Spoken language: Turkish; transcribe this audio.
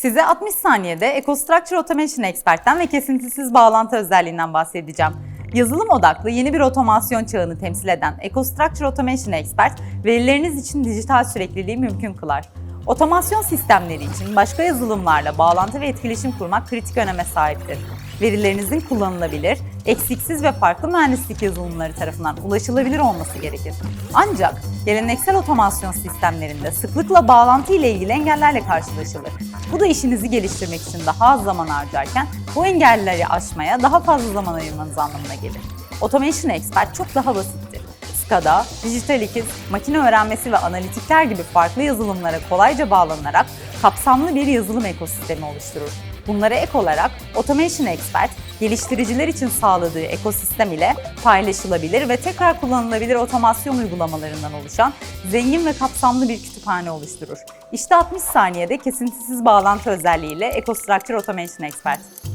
Size 60 saniyede EcoStructure Automation Expert'ten ve kesintisiz bağlantı özelliğinden bahsedeceğim. Yazılım odaklı yeni bir otomasyon çağını temsil eden EcoStructure Automation Expert, verileriniz için dijital sürekliliği mümkün kılar. Otomasyon sistemleri için başka yazılımlarla bağlantı ve etkileşim kurmak kritik öneme sahiptir. Verilerinizin kullanılabilir, eksiksiz ve farklı mühendislik yazılımları tarafından ulaşılabilir olması gerekir. Ancak geleneksel otomasyon sistemlerinde sıklıkla bağlantı ile ilgili engellerle karşılaşılır. Bu da işinizi geliştirmek için daha az zaman harcarken bu engelleri aşmaya daha fazla zaman ayırmanız anlamına gelir. Automation Expert çok daha basittir. SCADA, dijital ikiz, makine öğrenmesi ve analitikler gibi farklı yazılımlara kolayca bağlanarak kapsamlı bir yazılım ekosistemi oluşturur. Bunlara ek olarak Automation Expert, geliştiriciler için sağladığı ekosistem ile paylaşılabilir ve tekrar kullanılabilir otomasyon uygulamalarından oluşan zengin ve kapsamlı bir kütüphane oluşturur. İşte 60 saniyede kesintisiz bağlantı özelliğiyle EcoStructure Automation Expert.